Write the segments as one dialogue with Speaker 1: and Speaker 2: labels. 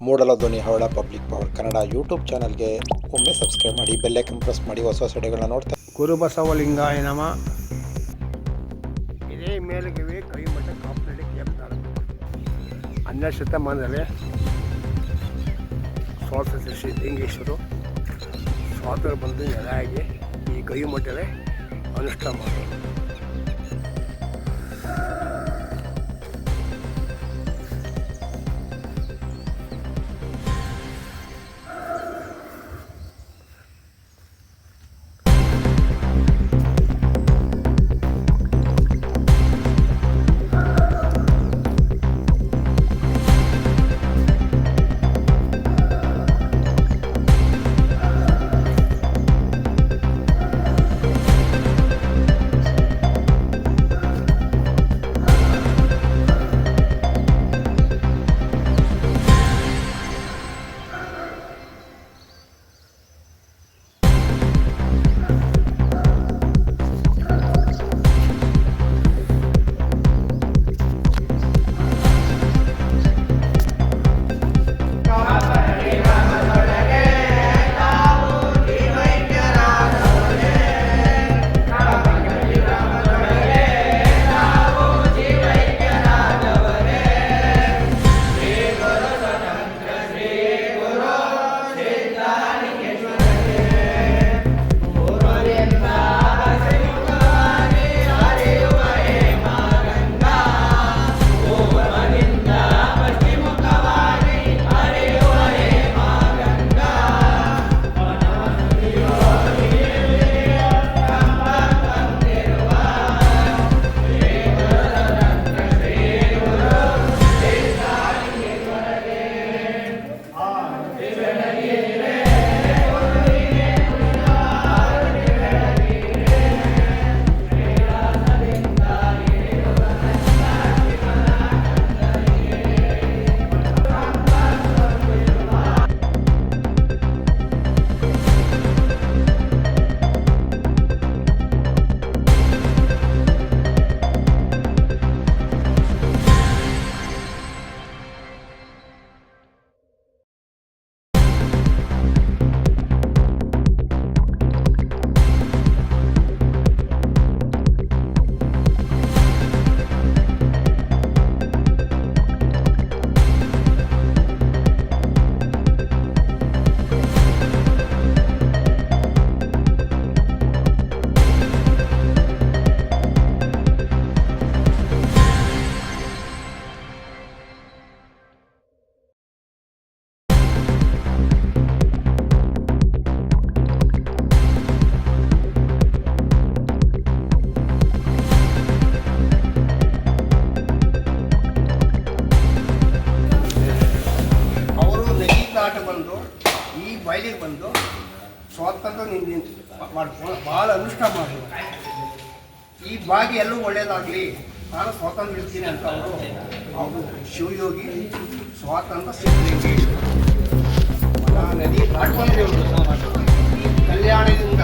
Speaker 1: ಮೂಡಲ ಧ್ವನಿ ಹವಳ public power Kannada YouTube ಚಾನಲ್ಗೆ ಒಮ್ಮೆ ಸಬ್ಸ್ಕ್ರೈಬ್ ಮಾಡಿ ಬೆಲ್ಲೈಕನ್ ಪ್ರೆಸ್ ಮಾಡಿ ಹೊಸ ಹೊಸ ವಿಡಿಯೋಗಳನ್ನ ನೋಡ್ತಾ
Speaker 2: ಗುರುಬಸವಲಿಂಗಾಯ ನಮ. ಇದೇ ಮೇಲುಗವಿ ಕೈ ಮಠ ಕಾಪನಹಳ್ಳಿ ಕೇಳ್ತಾರೆ ಹನ್ನೆರಡು ಶತಮಾನದಲ್ಲಿ ಸ್ವಾತಂತ್ರ್ಯ ಶ್ರೀ ಲಿಂಗೇಶ್ವರು ಸ್ವಾತಂತ್ರ್ಯ ಬಂದು ನೆಲೆಯಾಗಿ ಈ ಕೈ ಮಠವೇ ಅನುಷ್ಠಾನ ಮಾಡೋದು ಮಾಡ್ಕೊಂಡು ಭಾಳ ಅನುಷ್ಠಾನ ಮಾಡಿ. ಈ ಬಾಗಿ ಎಲ್ಲೂ ಒಳ್ಳೇದಾಗಲಿ, ನಾನು ಸ್ವಾತಂತ್ರ್ಯ ಇರ್ತೀನಿ ಅಂತ ಅವರು ಅವರು ಶಿವಯೋಗಿ ಸ್ವಾತಂತ್ರ್ಯ ಸಿಗ್ತೀನಿ ನದಿ ಕಲ್ಯಾಣದಿಂದ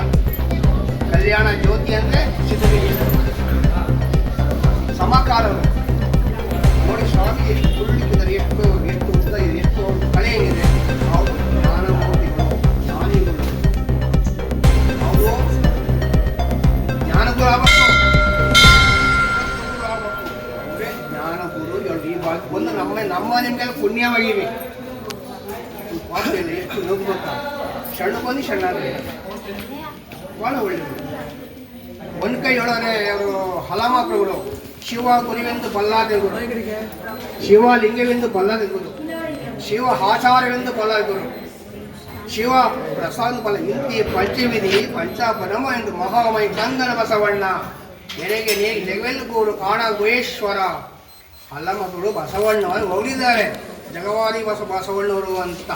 Speaker 2: ನುಗ್ಗುತ್ತ ಸಣ್ಣ ಬಂದು ಸಣ್ಣ ಭಾಳ ಒಳ್ಳೆಯದು ಒಂದು ಕೈ ಹೇಳೋರೆ ಅವರು ಹಲಮಾಕಳುಗಳು ಶಿವ ಗುರಿವೆಂದು ಬಲ್ಲಾದೆಗುರು ಶಿವ ಲಿಂಗವೆಂದು ಬಲ್ಲಾದೇವರು ಶಿವ ಆಚಾರವೆಂದು ಬಲ್ಲಾದೇವರು ಶಿವ ಪ್ರಸಾದ ಬಲ ಇಂತಿ ಪಂಚವಿಧಿ ಪಂಚಾಪರಮ ಎಂದು ಮಹಾಮಯಿ ಕಂದನ ಬಸವಣ್ಣ. ಎನೆಗೆ ನೇ ನೆಗೆವೆಲ್ಲುಗೂರು ಕಾಣ ಗುಹೇಶ್ವರ ಹಲಮಗಳು ಬಸವಣ್ಣವರು ಹೋಗಿದ್ದಾರೆ ಜಗವಾದಿ ಬಸ ಬಸವಣ್ಣವರು ಅಂತ.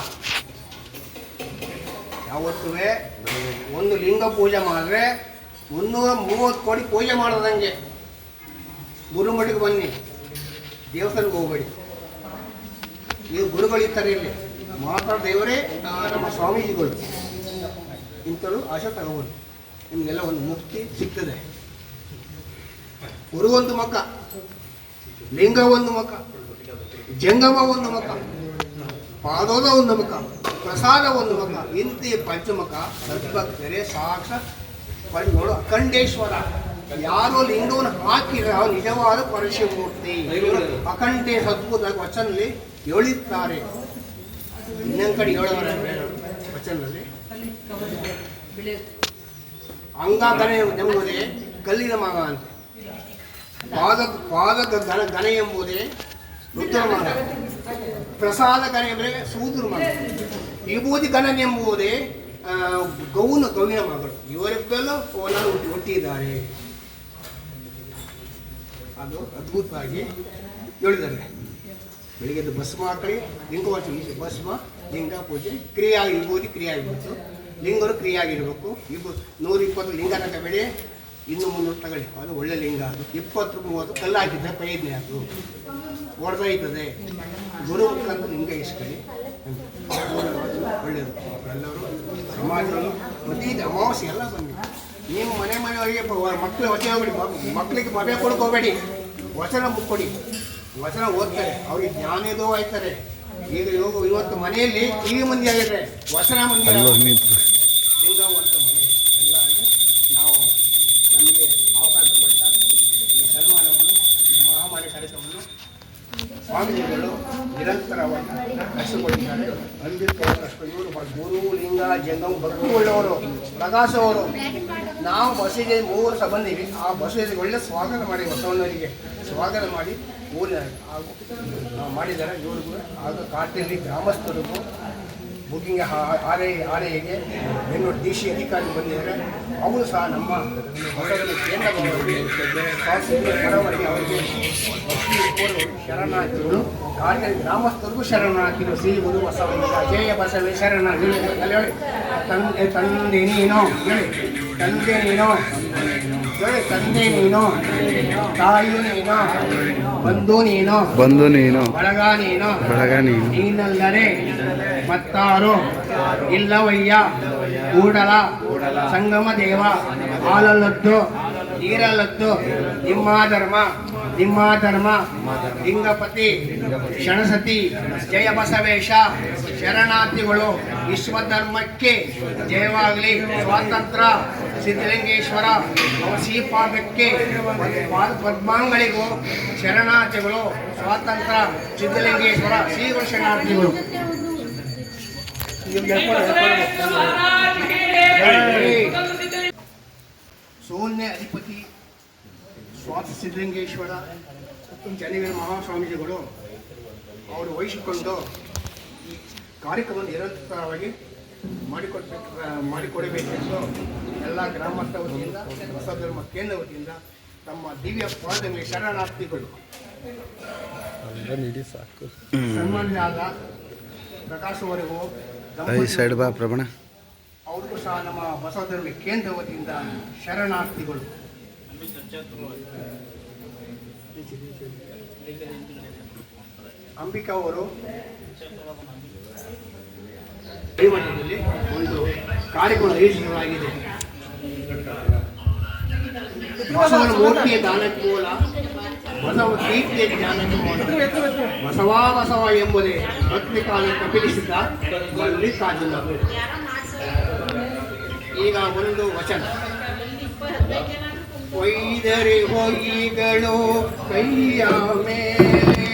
Speaker 2: ಯಾವತ್ತೂ ಒಂದು ಲಿಂಗ ಪೂಜೆ ಮಾಡಿದ್ರೆ ಮುನ್ನೂರ ಮೂವತ್ತು ಕೋಟಿ ಪೂಜೆ ಮಾಡೋದಂಗೆ ಗುರುಮಠಕ್ಕೆ ಬನ್ನಿ. ದೇವಸ್ಥಾನಕ್ಕೆ ಹೋಗಬೇಡಿ. ನೀವು ಗುರುಗಳಿರ್ತಾರೆ ಇಲ್ಲಿ. ಮಾತಾಡ ದೇವರೇ ನಮ್ಮ ಸ್ವಾಮೀಜಿಗಳು. ಇಂಥವ್ರು ಆಶೆ ತಗೋಬೋದು. ನಿಮಗೆಲ್ಲ ಒಂದು ಮುಕ್ತಿ ಸಿಗ್ತದೆ. ಗುರು ಒಂದು ಮಕ್ಕ ಲಿಂಗ ಒಂದು ಮಕ್ಕ ಜಂಗಮ ಒಂದು ಮಕ್ಕ ಪಾದೋದ ಒಂದು ಮುಖ. ಪ್ರಸಾದ ಒಂದು ಮಗ ಇಂತಿ ಪಂಚಮಖ ಸದ್ಭಕ್ತರೆ ಸಾಕ್ಷಾತ್ ಪರಿ- ನೋಡು, ಅಖಂಡೇಶ್ವರ. ಯಾರು ಲಿಂಗವನ್ನು ಹಾಕಿರ ನಿಜವಾದ ಪರಶಿವಮೂರ್ತಿ ಅಖಂಡೇ ಸದ್ಭುತ ವಚನಲ್ಲಿ ಹೇಳಿದ್ದಾರೆ ಇನ್ನೊಂದು ಕಡೆ ಹೇಳೋದ್ರೆ ವಚನದಲ್ಲಿ. ಅಂಗಾಗನೆ ಎಂಬುದೇ ಕಲ್ಲಿನ ಮಗ ಅಂತ. ಪಾದ ಪಾದದ ಗಣ ಗಣ ಎಂಬುದೇ ರುದ್ರ ಮಗ. ಪ್ರಸಾದ ಗಣ ಎಂದರೆ ಸೂದ್ರ ಮಗ. ವಿಭೂತಿ ಎಂಬುವುದೇ ಗೌನ ಗೌವಿನ ಮಗಳು. ಇವರಿಬ್ಬೆಲ್ಲೂ ಒಂದನ್ನು ಹುಟ್ಟಿ ಹುಟ್ಟಿದ್ದಾರೆ. ಅದು ಅದ್ಭುತವಾಗಿ ಹೇಳಿದ್ದಾರೆ. ಬೆಳಿಗ್ಗೆ ಎದ್ದು ಭಸ್ಮ ಹಾಕಿ ಲಿಂಗ ಭಸ್ಮ, ಲಿಂಗ ಪೂಜೆ, ಕ್ರಿಯೆ ವಿಭೂತಿ ಕ್ರಿಯೆ ಲಿಂಗರು ಕ್ರಿಯೆ ಆಗಿರಬೇಕು ಇಬ್ಬರು ನೂರ ಇಪ್ಪತ್ತು ಲಿಂಗ ತಗೊಳ್ಳಿ ಇನ್ನು ಮುನ್ನೂರು ತಗೊಳ್ಳಿ. ಅದು ಒಳ್ಳೆ ಲಿಂಗ. ಅದು ಇಪ್ಪತ್ತು ಮೂವತ್ತು ಕಲ್ಲು ಹಾಕಿದ್ರೆ ಪ್ರಯತ್ನ ಅದು. ಹೊಡೆದೈತದೆ ಗುರು ಅಂತ ಲಿಂಗ ಇಸ್ಕೊಳ್ಳಿ ಒಳ್ಳೆಯದು ಎಲ್ಲರೂ ಸಮಾಜದಲ್ಲಿ ಪ್ರತಿ ಅಮಾವಾಸ್ಯೆ ಎಲ್ಲ ಬನ್ನಿ ನಿಮ್ಮ ಮನೆ ಮನೆಯವರಿಗೆ ಮಕ್ಕಳು ವಚನ ಹೋಗ್ಬೇಡಿ ಮಕ್ಕಳಿಗೆ ಮದುವೆ ಕೊಡ್ಕೋಬೇಡಿ. ವಚನ ಕೊಡಿ. ವಚನ ಓದ್ತಾರೆ. ಅವ್ರಿಗೆ ಜ್ಞಾನದೋ ಆಯ್ತಾರೆ. ಈಗ ಇವತ್ತು ಮನೆಯಲ್ಲಿ ಟಿವಿ ಮಂದಿ ಆಗಿದ್ರೆ ವಚನ ಮಂದಿ ಆಗಿದ್ದಾರೆ. ಲಿಂಗವಂತ ಮನೆ ಎಲ್ಲ ಆಗಿ ನಾವು ನಮಗೆ ಅವಕಾಶ ಕೊಟ್ಟ ಈ ಸನ್ಮಾನವನ್ನು ಈ ಮಹಾಮಾರಿ ಕಾರ್ಯಕ್ರಮವನ್ನು ಸ್ವಾಮೀಜಿಗಳು ನಿರಂತರವಾಗಿ ಕಷ್ಟಪಟ್ಟಿದ್ದಾರೆ ಅಂಬೇಡ್ಕರ್ ಇವರು ಗುರು, ಲಿಂಗ ಜಂಗಮ ಭಕ್ತಿ ಒಳ್ಳೆಯವರು ಪ್ರಕಾಶ ಅವರು ನಾವು ಬಸ್ಸಿಗೆ ಮೂರು ಸಹ ಬಂದೀವಿ. ಆ ಬಸ್ಸಿಗೆ ಒಳ್ಳೆ ಸ್ವಾಗತ ಮಾಡಿ ಬಸವಣ್ಣವರಿಗೆ ಸ್ವಾಗತ ಮಾಡಿ ಊರಿನ ಹಾಗೂ ಮಾಡಿದ್ದಾರೆ. ಇವ್ರಿಗೂ ಆಗ ಕಾಟಿನಲ್ಲಿ ಗ್ರಾಮಸ್ಥರಿಗೂ ಬುಕಿಂಗ್ ಆರ್ ಐ ಆರ್ ಐಗೆ ಬೆಂಗಳೂರು ಡಿ ಸಿ ಅಧಿಕಾರಿ ಬಂದಿದ್ದಾರೆ. ಅವರು ಸಹ ನಮ್ಮ ಕೇಂದ್ರ ಅವರಿಗೆ ಶರಣಾರ್ಥಿಗಳು ಕಾರ್ಯ ಗ್ರಾಮಸ್ಥರಿಗೂ ಶರಣಾರ್ಥಿಗಳು. ಶ್ರೀ ಗುರು ಬಸವಣ್ಣ ಜಯ ಬಸವೇ ಶರಣ ಹೇಳಿ ಅಲ್ಲಿ ಹೇಳಿ ತಂದೆ ತಂದೆ ನೀನು ಹೇಳಿ ತಂದೆ ನೀನು ಹೇಳಿ ತಂದೆ ನೀನು ತಾಯಿ ನೀನು ಬಂಧು ನೀನು
Speaker 3: ಬಂದು ನೀನು
Speaker 2: ಬಳಗ ನೀನು
Speaker 3: ಬಳಗ ನೀನು
Speaker 2: ನೀನಲ್ಲದೆ ಮತ್ತಾರು ಇಲ್ಲವಯ್ಯ, ಕೂಡಲ, ಸಂಗಮ ದೇವ, ಹಾಲಲ್ಲದ್ದು, ನೀರಲ್ಲದ್ದು, ನಿಮ್ಮ ಧರ್ಮ ನಿಮ್ಮ ಧರ್ಮ, ಲಿಂಗಪತಿ ಕ್ಷಣಸತಿ ಜಯ ಬಸವೇಶ, ಶರಣಾರ್ಥಿಗಳು, ವಿಶ್ವಧರ್ಮಕ್ಕೆ ಜಯವಾಗಲಿ. ಸ್ವಾತಂತ್ರ್ಯ, ಸಿದ್ಧಲಿಂಗೇಶ್ವರ ಶ್ರೀಪಾದಕ್ಕೆ ಪಾದ ಪದ್ಮಾಂಗಳಿಗೂ ಶರಣಾರ್ಥಿಗಳು, ಸ್ವಾತಂತ್ರ್ಯ, ಸಿದ್ಧಲಿಂಗೇಶ್ವರ, ಶ್ರೀ ಶರಣಾರ್ಥಿಗಳು ಸೋಲ್ನೆ ಅಧಿಪತಿ ಸ್ವಾತಿ ಸಿದ್ಧಲಿಂಗೇಶ್ವರ ಜನವೀರ ಮಹಾಸ್ವಾಮೀಜಿಗಳು ಅವರು ವಹಿಸಿಕೊಂಡು ಈ ಕಾರ್ಯಕ್ರಮ ನಿರಂತರವಾಗಿ ಮಾಡಿಕೊಡ್ಬೇಕು ಮಾಡಿಕೊಡಬೇಕೆಂದು ಎಲ್ಲ ಗ್ರಾಮಸ್ಥ ವತಿಯಿಂದ ಹೊಸ ಧರ್ಮ ಕೇಂದ್ರ ವತಿಯಿಂದ ತಮ್ಮ ದಿವ್ಯ ಪಾದಗಳಿಗೆ ಶರಣಾರ್ಥಿಗಳು. ಸನ್ಮಾನ್ಯಾದ ಪ್ರಕಾಶವರೆಗೂ
Speaker 3: ಈ ಸೈಡ್ ಬಾ ಪ್ರಭಣ
Speaker 2: ಅವ್ರಿಗೂ ಸಹ ನಮ್ಮ ಬಸವಧರ್ಮ ಕೇಂದ್ರ ವತಿಯಿಂದ ಶರಣಾರ್ಥಿಗಳು. ಅಂಬಿಕಾ ಅವರು ಮಟ್ಟದಲ್ಲಿ ಒಂದು ಕಾರ್ಯಕ್ರಮ ಆಯೋಜಿಸಲಾಗಿದೆ. ಬಸವನ ಮೂರ್ತಿಯ ದಾನಕ್ಕೆ ಮೂಲ ಬಸವ ಕೀರ್ತಿಯ ಮೂಲ ಬಸವ ಬಸವ ಎಂಬುದೇ ಭಕ್ತಿ ಕಾಲ ಕಪಿಲಿಸಿದ ಮಲ್ಲಿಕಾರ್ಜುನ ಈಗ ಒಂದು ವಚನ. ವೈದರೆ ಹೊಯ್ಗಳು ಕೈಯ ಮೇಲೆ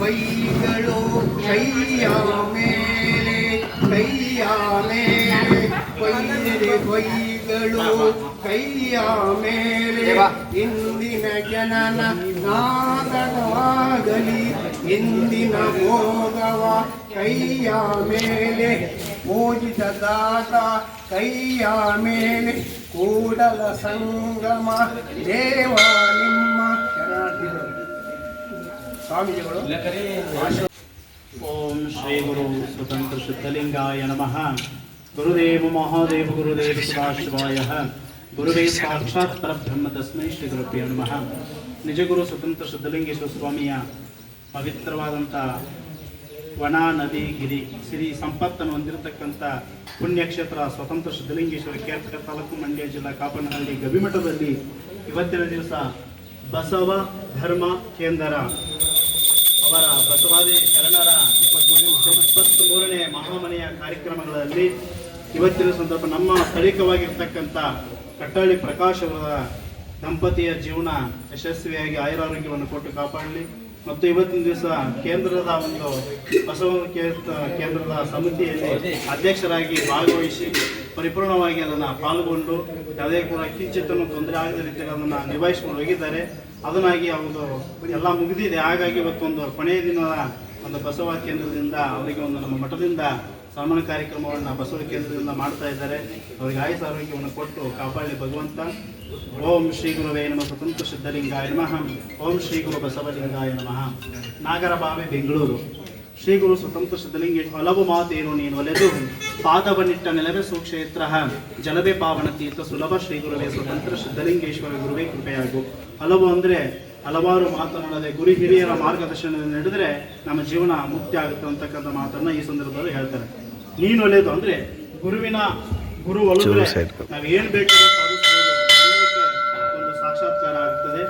Speaker 2: ವೈಗಳು ಮೇಲೆ ಕೈಯ ಮೇಲೆ ಹೊಯ್ಗಳು ಕೈಯ ಮೇಲೆ ಇಂದಿನ ಜನನ ನಾಗವಾಗಲಿ ಇಂದಿನ ಭೋಗವ ಕೈಯ ಮೇಲೆ. ಪೂಜಿತ ದಾತ ಕೈಯ ಮೇಲೆ. ಕೂಡಲ ಸಂಗಮ ದೇವ ನಿಮ್ಮ ಶರಣಾರ್ಥಿಗಳು. ಸ್ವಾಮೀಜಿಗಳು.
Speaker 4: ಓಂ ಶ್ರೀ ಗುರು ಸ್ವತಂತ್ರ ಸಿದ್ಧಲಿಂಗಾಯ ನಮಃ. ಗುರುದೇವ ಮಹಾದೇವ ಗುರುದೇವ ಸದಾಶಿವಾಯ. ಗುರುವೇ ಸಾಕ್ಷಾತ್ ಪರಬ್ರಹ್ಮ ತಸ್ಮೈ ಶ್ರೀ ಗುರುಭ್ಯೋ ನಮಃ. ನಿಜಗುರು ಸ್ವತಂತ್ರ ಸಿದ್ಧಲಿಂಗೇಶ್ವರ ಸ್ವಾಮಿಯ ಪವಿತ್ರವಾದಂಥ ವನ ನದಿ ಗಿರಿ ಸಿರಿ ಸಂಪತ್ತನ್ನು ಹೊಂದಿರತಕ್ಕಂಥ ಪುಣ್ಯಕ್ಷೇತ್ರ ಸ್ವತಂತ್ರ ಸಿದ್ಧಲಿಂಗೇಶ್ವರ ಕೇರ್ಪುರ ತಾಲೂಕು ಮಂಡ್ಯ ಜಿಲ್ಲಾ ಕಾಪನಹಳ್ಳಿ ಗವಿಮಠದಲ್ಲಿ ಇವತ್ತಿನ ದಿವಸ ಬಸವ ಧರ್ಮ ಕೇಂದ್ರ ಅವರ ಬಸವಾದಿ ಶರಣರ ಇಪ್ಪತ್ತ್ ಮೂರನೇ ಮಹಾಮನೆಯ ಕಾರ್ಯಕ್ರಮಗಳಲ್ಲಿ ಇವತ್ತಿನ ಸಂದರ್ಭ ನಮ್ಮ ಸ್ಥಳೀಯವಾಗಿರ್ತಕ್ಕಂಥ ಕಟ್ಟಳ್ಳಿ ಪ್ರಕಾಶ್ ಅವರ ದಂಪತಿಯ ಜೀವನ ಯಶಸ್ವಿಯಾಗಿ ಆಯುರಾರೋಗ್ಯವನ್ನು ಕೊಟ್ಟು ಕಾಪಾಡಲಿ. ಮತ್ತು ಇವತ್ತಿನ ದಿವಸ ಕೇಂದ್ರದ ಒಂದು ಬಸವ ಕೇಂದ್ರ- ಕೇಂದ್ರದ ಸಮಿತಿಯಲ್ಲಿ ಅಧ್ಯಕ್ಷರಾಗಿ ಭಾಗವಹಿಸಿ ಪರಿಪೂರ್ಣವಾಗಿ ಅದನ್ನು ಪಾಲ್ಗೊಂಡು, ಯಾವುದೇ ಕೂಡ ಕಿಂಚಿತ್ತನ್ನು ತೊಂದರೆ ಆಗದ ರೀತಿಯಲ್ಲಿ ಅದನ್ನು ನಿಭಾಯಿಸಿಕೊಂಡು ಹೋಗಿದ್ದಾರೆ. ಅದನ್ನಾಗಿ ಅವರು ಎಲ್ಲ ಮುಗಿದಿದೆ. ಹಾಗಾಗಿ ಇವತ್ತೊಂದು ಕೊನೆಯ ದಿನದ ಒಂದು ಬಸವ ಕೇಂದ್ರದಿಂದ ಅವರಿಗೆ ಒಂದು ನಮ್ಮ ಮಠದಿಂದ ಸನ್ಮಾನ ಕಾರ್ಯಕ್ರಮವನ್ನು ಬಸವ ಕೇಂದ್ರದಿಂದ ಮಾಡ್ತಾ ಇದ್ದಾರೆ. ಅವರಿಗೆ ಆಯುಷ ಆರೋಗ್ಯವನ್ನು ಕೊಟ್ಟು ಕಾಪಾಡಲಿ ಭಗವಂತ. ಓಂ ಶ್ರೀ ಗುರುವೇ ನಮ. ಸ್ವತಂತ್ರ ಸಿದ್ಧಲಿಂಗಾಯ ನಮಃ. ಓಂ ಶ್ರೀ ಗುರು ಬಸವಲಿಂಗಾಯ ನಮಃ. ನಾಗರಬಾವೆ, ಬೆಂಗಳೂರು. ಶ್ರೀ ಗುರು ಸ್ವತಂತ್ರ ಸಿದ್ಧಲಿಂಗ. ಹಲವು ಮಾತೇನು ನೀನು ಒಲೆದು. ಪಾದವನ್ನಿಟ್ಟ ನೆಲವೇ ಸುಕ್ಷೇತ್ರ. ಜಲವೇ ಪಾವನ ತೀರ್ಥ ಸುಲಭ. ಶ್ರೀ ಗುರುವೇ ಸ್ವತಂತ್ರ ಸಿದ್ಧಲಿಂಗೇಶ್ವರ ಗುರುವೇ ಕೃಪೆಯಾಗು. ಹಲವು ಅಂದರೆ ಹಲವಾರು ಮಾತನಾಡದೆ ಗುರು ಹಿರಿಯರ ಮಾರ್ಗದರ್ಶನದಲ್ಲಿ ನಡೆದರೆ ನಮ್ಮ ಜೀವನ ಮುಕ್ತಿ ಆಗುತ್ತೆ ಅಂತಕ್ಕಂಥ ಮಾತನ್ನು ಈ ಸಂದರ್ಭದಲ್ಲಿ ಹೇಳ್ತಾರೆ. ನೀನು ಒಲೆದು ಅಂದ್ರೆ ಗುರುವಿನ ಗುರು ಒಲಿದ್ರೆ ನಾವು ಏನು ಬೇಕು ಒಂದು ಸಾಕ್ಷಾತ್ಕಾರ ಆಗ್ತದೆ.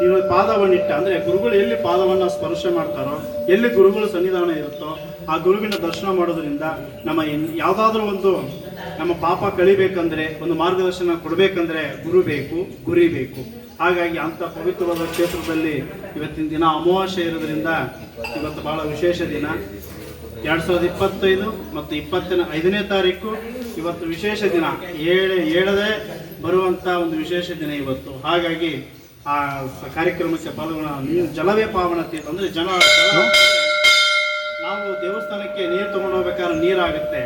Speaker 4: ನೀವು ಪಾದವನ್ನಿಟ್ಟ ಅಂದ್ರೆ ಗುರುಗಳು ಎಲ್ಲಿ ಪಾದವನ್ನು ಸ್ಪರ್ಶ ಮಾಡ್ತಾರೋ ಎಲ್ಲಿ ಗುರುಗಳು ಸನ್ನಿಧಾನ ಇರುತ್ತೋ ಆ ಗುರುವಿನ ದರ್ಶನ ಮಾಡೋದ್ರಿಂದ ನಮ್ಮ ಯಾವುದಾದ್ರೂ ಒಂದು ನಮ್ಮ ಪಾಪ ಕಳಿಬೇಕಂದ್ರೆ ಒಂದು ಮಾರ್ಗದರ್ಶನ ಕೊಡಬೇಕಂದ್ರೆ ಗುರು ಬೇಕು ಗುರಿ ಬೇಕು. ಹಾಗಾಗಿ ಅಂತ ಪವಿತ್ರವಾದ ಕ್ಷೇತ್ರದಲ್ಲಿ ಇವತ್ತಿನ ದಿನ ಅಮಾವಾಸ್ಯೆ ಇರೋದ್ರಿಂದ ಇವತ್ತು ಬಹಳ ವಿಶೇಷ ದಿನ. ಎರಡ್ ಸಾವಿರದ ಇಪ್ಪತ್ತೈದು ಮತ್ತು ಇಪ್ಪತ್ತಿನ ಐದನೇ ತಾರೀಕು ಇವತ್ತು ವಿಶೇಷ ದಿನ. ಏಳೆ, ಏಳದೆ ಬರುವಂತ ಒಂದು ವಿಶೇಷ ದಿನ ಇವತ್ತು. ಹಾಗಾಗಿ ಆ ಕಾರ್ಯಕ್ರಮಕ್ಕೆ ಪಾಲ್ಗೊಳ್ಳ ಜಲವೇ ಪಾವನ ತೀರ್ಥ ಅಂದ್ರೆ ಜನ ನಾವು ದೇವಸ್ಥಾನಕ್ಕೆ ನೀರು ತಗೊಂಡು ಹೋಗ್ಬೇಕಾದ್ರೆ ನೀರಾಗುತ್ತೆ.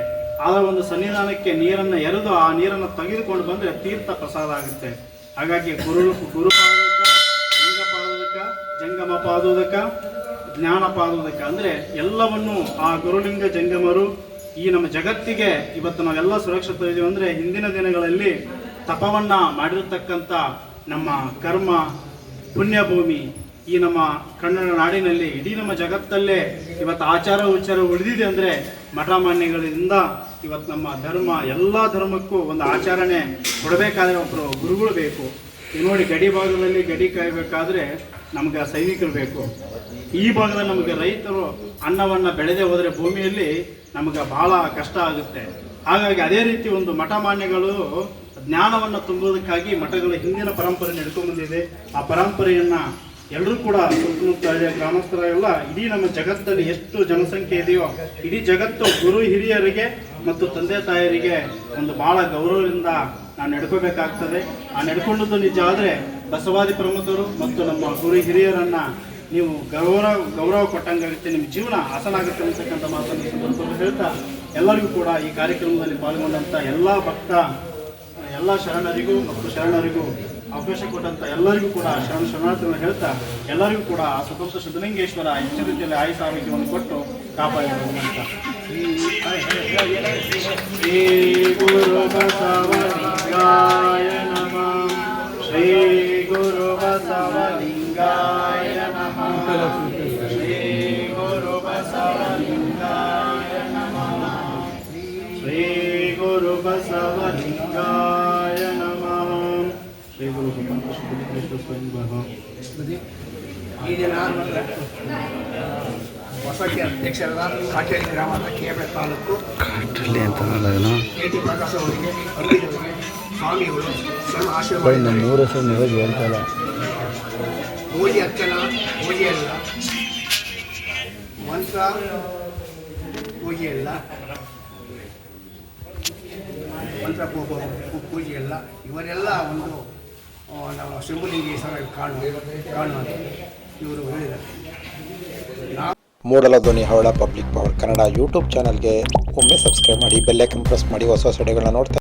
Speaker 4: ಆದ ಒಂದು ಸನ್ನಿಧಾನಕ್ಕೆ ನೀರನ್ನು ಎರೆದು ಆ ನೀರನ್ನು ತೆಗೆದುಕೊಂಡು ಬಂದ್ರೆ ತೀರ್ಥ ಪ್ರಸಾದ ಆಗುತ್ತೆ. ಹಾಗಾಗಿ ಗುರು, ಗುರುಪಾದಕ ಲಿಂಗ ಪಾದೋದಕ ಜಂಗಮ ಪಾದೋದಕ ಜ್ಞಾನ ಅಂದರೆ ಎಲ್ಲವನ್ನು ಆ ಗುರುಲಿಂಗ ಜಂಗಮರು ಈ ನಮ್ಮ ಜಗತ್ತಿಗೆ ಇವತ್ತು ನಾವೆಲ್ಲ ಸುರಕ್ಷಿತ ಇದೀವಿ ಅಂದ್ರೆ ಹಿಂದಿನ ದಿನಗಳಲ್ಲಿ ತಪವನ್ನ ಮಾಡಿರ್ತಕ್ಕಂಥ ನಮ್ಮ ಕರ್ಮ, ಪುಣ್ಯಭೂಮಿ ಈ ನಮ್ಮ ಕನ್ನಡ ನಾಡಿನಲ್ಲಿ ಇಡೀ ನಮ್ಮ ಜಗತ್ತಲ್ಲೇ ಇವತ್ತು ಆಚಾರ ವಿಚಾರ ಉಳಿದಿದೆ ಅಂದ್ರೆ ಮಠ ಮಾನ್ಯಗಳಿಂದ ಇವತ್ತು ನಮ್ಮ ಧರ್ಮ, ಎಲ್ಲ ಧರ್ಮಕ್ಕೂ ಒಂದು ಆಚರಣೆ ಕೊಡಬೇಕಾದ್ರೆ ಒಬ್ಬರು ಗುರುಗಳು ಬೇಕು. ನೋಡಿ ಗಡಿ ಭಾಗದಲ್ಲಿ ಗಡಿ ಕಾಯಬೇಕಾದ್ರೆ ನಮ್ಗೆ ಸೈನಿಕರು ಬೇಕು. ಈ ಭಾಗದಲ್ಲಿ ನಮಗೆ ರೈತರು ಅನ್ನವನ್ನು ಬೆಳೆದೇ ಹೋದರೆ ಭೂಮಿಯಲ್ಲಿ ನಮಗೆ ಬಹಳ ಕಷ್ಟ ಆಗುತ್ತೆ. ಹಾಗಾಗಿ ಅದೇ ರೀತಿ ಒಂದು ಮಠ ಮಾನ್ಯಗಳು ಜ್ಞಾನವನ್ನು ತುಂಬುವುದಕ್ಕಾಗಿ ಮಠಗಳ ಹಿಂದಿನ ಪರಂಪರೆ ನಡ್ಕೊಂಡು ಆ ಪರಂಪರೆಯನ್ನು ಎಲ್ಲರೂ ಕೂಡ ಸುತ್ತಮುತ್ತ ಗ್ರಾಮಸ್ಥರ ಎಲ್ಲ ಇಡೀ ನಮ್ಮ ಜಗತ್ತಲ್ಲಿ ಎಷ್ಟು ಜನಸಂಖ್ಯೆ ಇದೆಯೋ, ಇಡೀ ಜಗತ್ತು ಗುರು ಹಿರಿಯರಿಗೆ ಮತ್ತು ತಂದೆ ತಾಯರಿಗೆ ಒಂದು ಬಹಳ ಗೌರವದಿಂದ ನಾವು ನಡ್ಕೋಬೇಕಾಗ್ತದೆ. ಆ ನಡ್ಕೊಂಡದ್ದು ನಿಜ ಆದರೆ ಬಸವಾದಿ ಪ್ರಮುಖರು ಮತ್ತು ನಮ್ಮ ಗುರು ಹಿರಿಯರನ್ನ ನೀವು ಗೌರವ ಗೌರವ ಕೊಟ್ಟಂಗಾಗುತ್ತೆ ನಿಮ್ಮ ಜೀವನ ಹಸನಾಗುತ್ತೆ ಅಂತಕ್ಕಂಥ ಮಾತನ್ನು ಸಂದರ್ಭದಲ್ಲಿ ಹೇಳ್ತಾ ಎಲ್ಲರಿಗೂ ಕೂಡ ಈ ಕಾರ್ಯಕ್ರಮದಲ್ಲಿ ಪಾಲ್ಗೊಂಡಂಥ ಎಲ್ಲ ಭಕ್ತ, ಎಲ್ಲ ಶರಣರಿಗೂ ಮತ್ತು ಶರಣರಿಗೂ ಅವಕಾಶ ಕೊಟ್ಟಂಥ ಎಲ್ಲರಿಗೂ ಕೂಡ ಶರಣ ಶರಣಾರ್ಥಿಗಳನ್ನು ಹೇಳ್ತಾ ಎಲ್ಲರಿಗೂ ಕೂಡ ಆ ಸ್ವತಂತ್ರ ಸಿದ್ಧಲಿಂಗೇಶ್ವರ ಹೆಚ್ಚಿನ ರೀತಿಯಲ್ಲಿ ಆಯುಷ ಆರೋಗ್ಯವನ್ನು ಕೊಟ್ಟು ಕಾಪಾಡಿರುವಂತ ಶ್ರೀ ಗುರು ಬಸವಲಿಂಗಾಯ ಬಸವಲಿಂಗಾಯ ನಮಃ ಶ್ರೀ ಗುರು ಬಸವಲಿಂಗಾಯ ನಮಃ ಶ್ರೀ ಗುರು ಬಸವಲಿಂಗಾಯ ನಮಃ. ಶ್ರೀ ಗುರು ಸಿದ್ಧಲಿಂಗೇಶ್ವರ ಸ್ವಾಮಿ ನಮಃ
Speaker 2: ಈ ದಿನ ಹೊಸಕ್ಕೆ ಅಧ್ಯಕ್ಷರಾದ ಕಾಟೇರಿ ಗ್ರಾಮದ ಕೇಬೆ ತಾಲೂಕು
Speaker 3: ಕಾಟಲ್ಲಿ ಅಂತ ಅನ್ನೋದು
Speaker 2: ಕೆ ಟಿ ಪ್ರಕಾಶ್ ಅವರಿಗೆ ಸ್ವಾಮಿಗಳು
Speaker 3: ನಮ್ಮ ಮೂರು ಹೆಸರು ನೀವಾಗಿ ಹೇಳ್ತಾ ಇಲ್ಲ
Speaker 2: ಪೂಜೆ ಅರ್ಚನ ಹೋಗಿ ಅಲ್ಲ. ಮಂತ್ರ ಹೋಗಿ ಅಲ್ಲ. ಮಂತ್ರ ಪೂಜೆ ಅಲ್ಲ. ಇವರೆಲ್ಲ ಒಂದು ನಾವು ಶಂಭುಲಿಂಗೇಶ್ವರ ಕಾಣು ಕಾಣುವ ಇವರು ಹೇಳಿದ್ದಾರೆ.
Speaker 1: ಮೂಡಲ ಧ್ವನಿ ಹವಳ ಪಬ್ಲಿಕ್ ಪವರ್ ಕನ್ನಡ ಯೂಟ್ಯೂಬ್ ಚಾನಲ್ಗೆ ಒಮ್ಮೆ ಸಬ್ಸ್ಕ್ರೈಬ್ ಮಾಡಿ ಬೆಲ್ಲೈಕನ್ ಪ್ರೆಸ್ ಮಾಡಿ, ಹೊಸ ಹೊಸ ವಿಡಿಯೋಗಳನ್ನ ನೋಡ್ತಾ